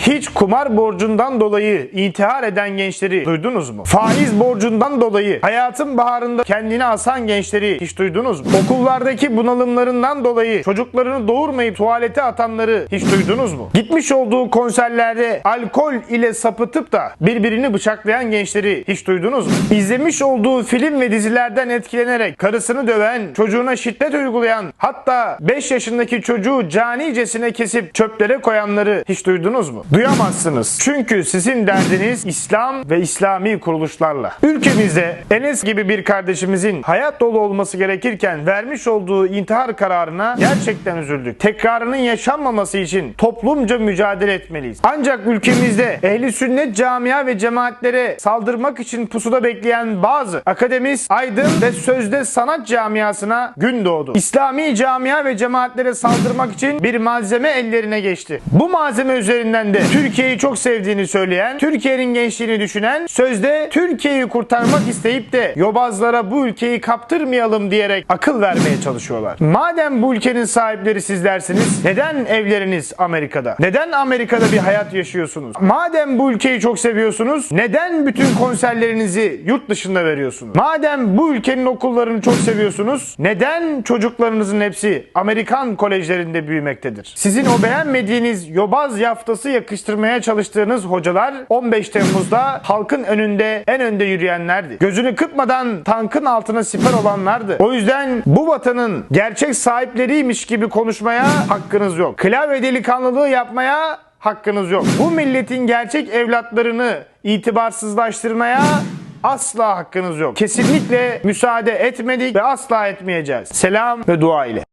Hiç kumar borcundan dolayı intihar eden gençleri duydunuz mu? Faiz borcundan dolayı hayatın baharında kendini asan gençleri hiç duydunuz mu? Okullardaki bunalımlarından dolayı çocuklarını doğurmayıp tuvalete atanları hiç duydunuz mu? Gitmiş olduğu konserlerde alkol ile sapıtıp da birbirini bıçaklayan gençleri hiç duydunuz mu? İzlemiş olduğu film ve dizilerden etkilenerek karısını döven, çocuğuna şiddet uygulayan, hatta 5 yaşındaki çocuğu canicesine kesip çöplere koyanları hiç duydunuz mu? Duyamazsınız. Çünkü sizin derdiniz İslam ve İslami kuruluşlarla. Ülkemizde Enes gibi bir kardeşimizin hayat dolu olması gerekirken vermiş olduğu intihar kararına gerçekten üzüldük. Tekrarının yaşanmaması için toplumca mücadele etmeliyiz. Ancak ülkemizde ehli sünnet camia ve cemaatlere saldırmak için pusuda bekleyen bazı akademist, aydın ve sözde sanat camiasına gün doğdu. İslami camia ve cemaatlere saldırmak için bir malzeme ellerine geçti. Bu malzeme üzerinden de Türkiye'yi çok sevdiğini söyleyen, Türkiye'nin gençliğini düşünen, sözde Türkiye'yi kurtarmak isteyip de yobazlara bu ülkeyi kaptırmayalım diyerek akıl vermeye çalışıyorlar. Madem bu ülkenin sahipleri sizlersiniz, neden evleriniz Amerika'da? Neden Amerika'da bir hayat yaşıyorsunuz? Madem bu ülkeyi çok seviyorsunuz, neden bütün konserlerinizi yurt dışında veriyorsunuz? Madem bu ülkenin okullarını çok seviyorsunuz, neden çocuklarınızın hepsi Amerikan kolejlerinde büyümektedir? Sizin o beğenmediğiniz yobaz yaftası yakıştırmaya çalıştığınız hocalar 15 Temmuz'da halkın önünde en önde yürüyenlerdi. Gözünü kırpmadan tankın altına siper olanlardı. O yüzden bu vatanın gerçek sahipleriymiş gibi konuşmaya hakkınız yok. Klavye delikanlılığı yapmaya hakkınız yok. Bu milletin gerçek evlatlarını itibarsızlaştırmaya asla hakkınız yok. Kesinlikle müsaade etmedik ve asla etmeyeceğiz. Selam ve dua ile.